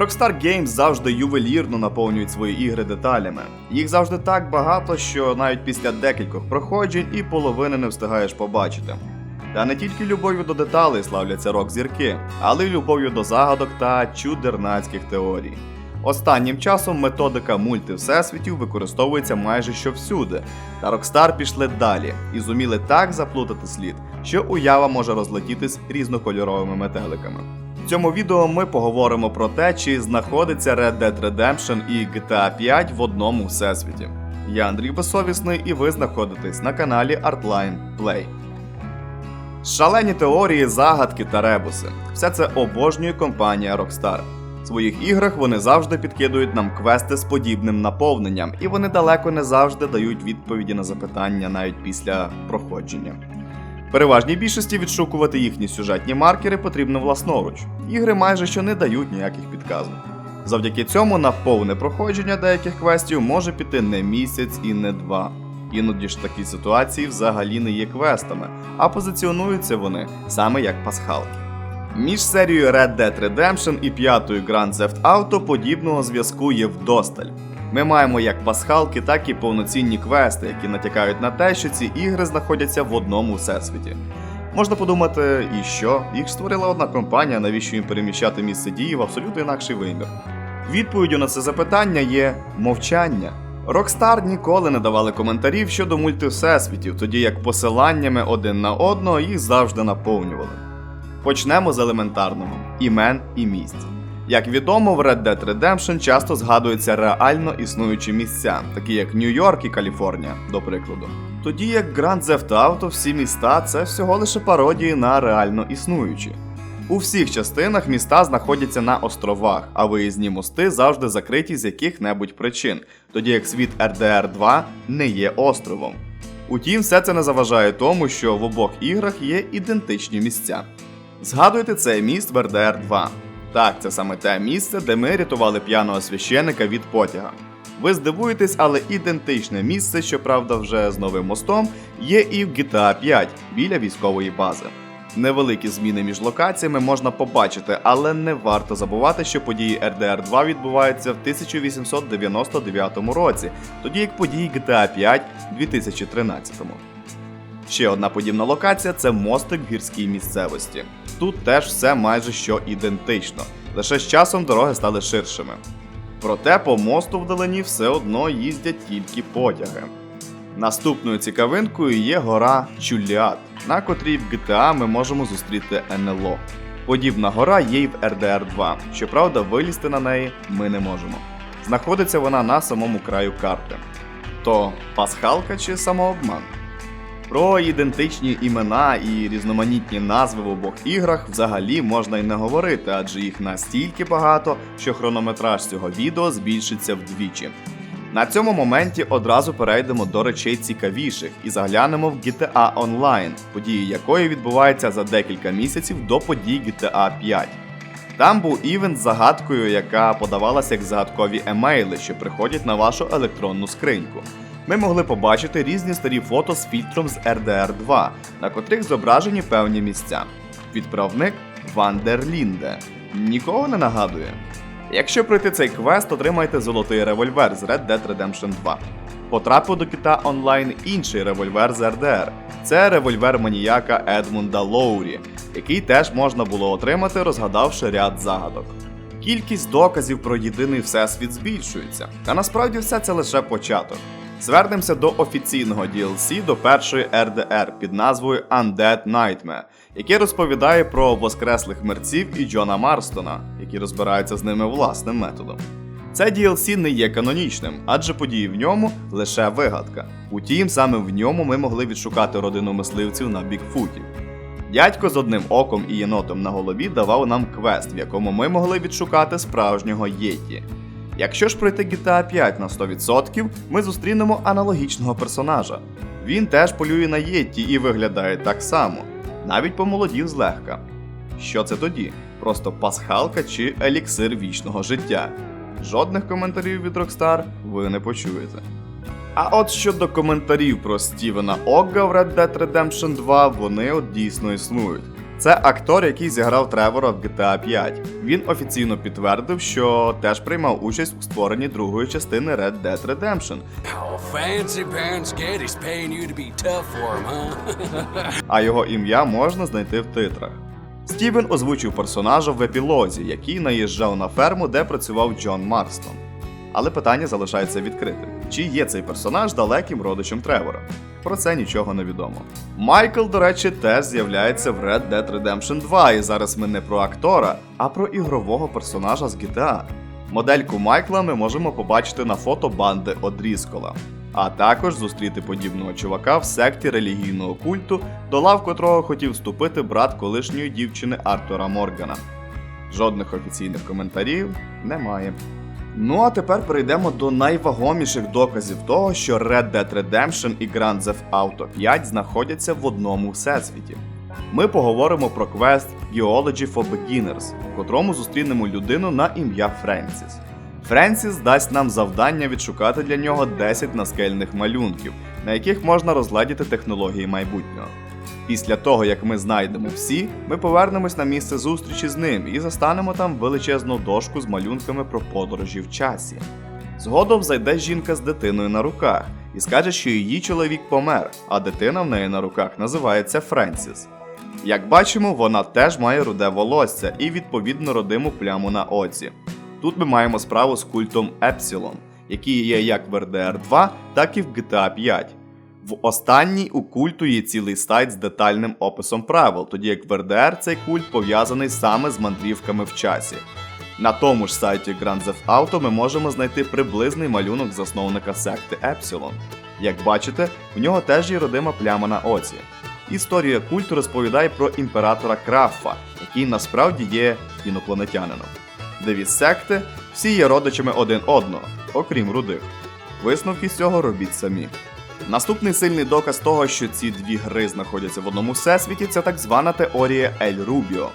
Rockstar Games завжди ювелірно наповнюють свої ігри деталями. Їх завжди так багато, що навіть після декількох проходжень і половини не встигаєш побачити. Та не тільки любов'ю до деталей славляться рок-зірки, але й любов'ю до загадок та чудернацьких теорій. Останнім часом методика мультивсесвітів використовується майже щовсюди, та Rockstar пішли далі і зуміли так заплутати слід, що уява може розлетітись різнокольоровими метеликами. Цьому відео ми поговоримо про те, чи знаходиться Red Dead Redemption і GTA 5 в одному всесвіті. Я Андрій Безсовісний, і ви знаходитесь на каналі Artline Play. Шалені теорії, загадки та ребуси. Все це обожнює компанія Rockstar. В своїх іграх вони завжди підкидують нам квести з подібним наповненням, і вони далеко не завжди дають відповіді на запитання навіть після проходження. Переважній більшості відшукувати їхні сюжетні маркери потрібно власноруч. Ігри майже що не дають ніяких підказок. Завдяки цьому на повне проходження деяких квестів може піти не місяць і не два. Іноді ж такі ситуації взагалі не є квестами, а позиціонуються вони саме як пасхалки. Між серією Red Dead Redemption і п'ятою Grand Theft Auto подібного зв'язку є вдосталь. Ми маємо як пасхалки, так і повноцінні квести, які натякають на те, що ці ігри знаходяться в одному всесвіті. Можна подумати, і що? Їх створила одна компанія, навіщо їм переміщати місце дії в абсолютно інакший вимір. Відповіддю на це запитання є мовчання. Rockstar ніколи не давали коментарів щодо мультивсесвітів, тоді як посиланнями один на одного їх завжди наповнювали. Почнемо з елементарного імен і місць. Як відомо, в Red Dead Redemption часто згадуються реально існуючі місця, такі як Нью-Йорк і Каліфорнія, до прикладу. Тоді як Grand Theft Auto всі міста це всього лише пародії на реально існуючі. У всіх частинах міста знаходяться на островах, а виїзні мости завжди закриті з яких-небудь причин, тоді як світ RDR 2 не є островом. Утім, все це не заважає тому, що в обох іграх є ідентичні місця. Згадуйте цей міст в RDR 2. Так, це саме те місце, де ми рятували п'яного священика від потяга. Ви здивуєтесь, але ідентичне місце, щоправда, вже з новим мостом, є і в GTA 5 біля військової бази. Невеликі зміни між локаціями можна побачити, але не варто забувати, що події RDR 2 відбуваються в 1899 році, тоді як події GTA 5 в 2013. Ще одна подібна локація це мостик в гірській місцевості. Тут теж все майже що ідентично, лише з часом дороги стали ширшими. Проте по мосту вдалині все одно їздять тільки потяги. Наступною цікавинкою є гора Чуліат, на котрій в GTA ми можемо зустріти НЛО. Подібна гора є й в RDR 2, щоправда, вилізти на неї ми не можемо. Знаходиться вона на самому краю карти. То пасхалка чи самообман? Про ідентичні імена і різноманітні назви в обох іграх взагалі можна й не говорити, адже їх настільки багато, що хронометраж цього відео збільшиться вдвічі. На цьому моменті одразу перейдемо до речей цікавіших і заглянемо в GTA Online, події якої відбуваються за декілька місяців до подій GTA 5. Там був івент з загадкою, яка подавалася як загадкові емейли, що приходять на вашу електронну скриньку. Ми могли побачити різні старі фото з фільтром з RDR 2, на котрих зображені певні місця. Відправник Вандерлінде. Нікого не нагадує. Якщо пройти цей квест, отримайте золотий револьвер з Red Dead Redemption 2. Потрапив до кита онлайн інший револьвер з RDR. Це револьвер маніяка Едмунда Лоурі, який теж можна було отримати, розгадавши ряд загадок. Кількість доказів про єдиний всесвіт збільшується, та насправді все це лише початок. Звернемося до офіційного DLC до першої RDR під назвою Undead Nightmare, яке розповідає про воскреслих мерців і Джона Марстона, які розбираються з ними власним методом. Це DLC не є канонічним, адже події в ньому лише вигадка. Утім, саме в ньому ми могли відшукати родину мисливців на Бікфуті. Дядько з одним оком і єнотом на голові давав нам квест, в якому ми могли відшукати справжнього Єті. Якщо ж пройти GTA 5 на 100%, ми зустрінемо аналогічного персонажа. Він теж полює на Єтті і виглядає так само, навіть помолодів злегка. Що це тоді? Просто пасхалка чи еліксир вічного життя? Жодних коментарів від Rockstar ви не почуєте. А от щодо коментарів про Стівена Огга в Red Dead Redemption 2, вони от дійсно існують. Це актор, який зіграв Тревора в GTA 5. Він офіційно підтвердив, що теж приймав участь у створенні другої частини Red Dead Redemption, Oh, а його ім'я можна знайти в титрах. Стівен озвучив персонажа в епілозі, який наїжджав на ферму, де працював Джон Марстон. Але питання залишається відкритим: чи є цей персонаж далеким родичем Тревора? Про це нічого не відомо. Майкл, до речі, теж з'являється в Red Dead Redemption 2, і зараз ми не про актора, а про ігрового персонажа з GTA. Модельку Майкла ми можемо побачити на фото банди Одріскола, а також зустріти подібного чувака в секті релігійного культу, до лав котрого хотів вступити брат колишньої дівчини Артура Моргана. Жодних офіційних коментарів немає. Ну а тепер перейдемо до найвагоміших доказів того, що Red Dead Redemption і Grand Theft Auto 5 знаходяться в одному всесвіті. Ми поговоримо про квест Geology for Beginners, в котрому зустрінемо людину на ім'я Френсіс. Френсіс дасть нам завдання відшукати для нього 10 наскельних малюнків, на яких можна розгледіти технології майбутнього. Після того, як ми знайдемо всі, ми повернемось на місце зустрічі з ним і застанемо там величезну дошку з малюнками про подорожі в часі. Згодом зайде жінка з дитиною на руках і скаже, що її чоловік помер, а дитина в неї на руках називається Френсіс. Як бачимо, вона теж має руде волосся і відповідно родиму пляму на оці. Тут ми маємо справу з культом Епсилон, який є як в RDR 2, так і в GTA 5. В останній у культу є цілий сайт з детальним описом правил, тоді як в RDR цей культ пов'язаний саме з мандрівками в часі. На тому ж сайті Grand Theft Auto ми можемо знайти приблизний малюнок засновника секти Епсилон. Як бачите, в нього теж є родима пляма на оці. Історія культу розповідає про імператора Краффа, який насправді є інопланетянином. Девіз секти всі є родичами один одного, окрім рудих. Висновки з цього робіть самі. Наступний сильний доказ того, що ці дві гри знаходяться в одному всесвіті, це так звана теорія Ель Рубіо.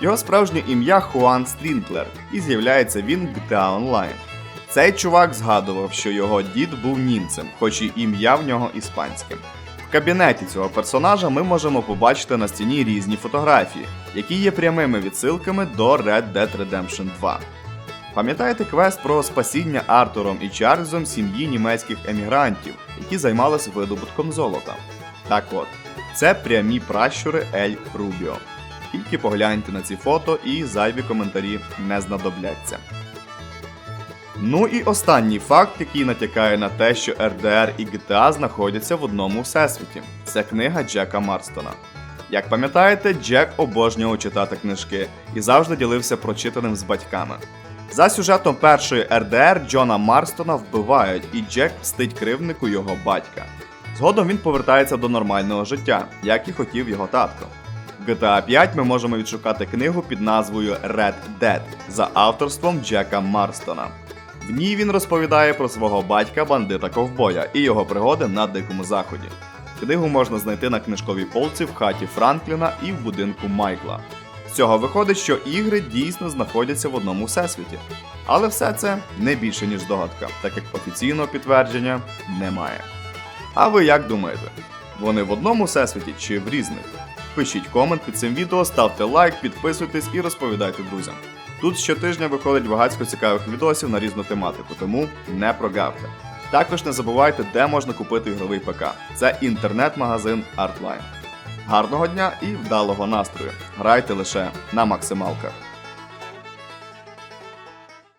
Його справжнє ім'я Хуан Стрінклер, і з'являється він в GTA Online. Цей чувак згадував, що його дід був німцем, хоч і ім'я в нього іспанське. В кабінеті цього персонажа ми можемо побачити на стіні різні фотографії, які є прямими відсилками до Red Dead Redemption 2. Пам'ятаєте квест про спасіння Артуром і Чарльзом сім'ї німецьких емігрантів, які займалися видобутком золота? Так от, це прямі пращури Ель Рубіо. Тільки погляньте на ці фото і зайві коментарі не знадобляться. Ну і останній факт, який натякає на те, що RDR і GTA знаходяться в одному всесвіті. Це книга Джека Марстона. Як пам'ятаєте, Джек обожнював читати книжки і завжди ділився прочитаним з батьками. За сюжетом першої RDR Джона Марстона вбивають, і Джек мстить кривнику його батька. Згодом він повертається до нормального життя, як і хотів його татко. В GTA 5 ми можемо відшукати книгу під назвою Red Dead за авторством Джека Марстона. В ній він розповідає про свого батька бандита ковбоя і його пригоди на Дикому Заході. Книгу можна знайти на книжковій полці в хаті Франкліна і в будинку Майкла. Цього виходить, що ігри дійсно знаходяться в одному всесвіті. Але все це не більше, ніж здогадка, так як офіційного підтвердження немає. А ви як думаєте? Вони в одному всесвіті чи в різних? Пишіть комент під цим відео, ставте лайк, підписуйтесь і розповідайте друзям. Тут щотижня виходить багатько цікавих відосів на різну тематику, тому не прогавте. Також не забувайте, де можна купити ігровий ПК. Це інтернет-магазин Artline. Гарного дня і вдалого настрою. Грайте лише на максималках.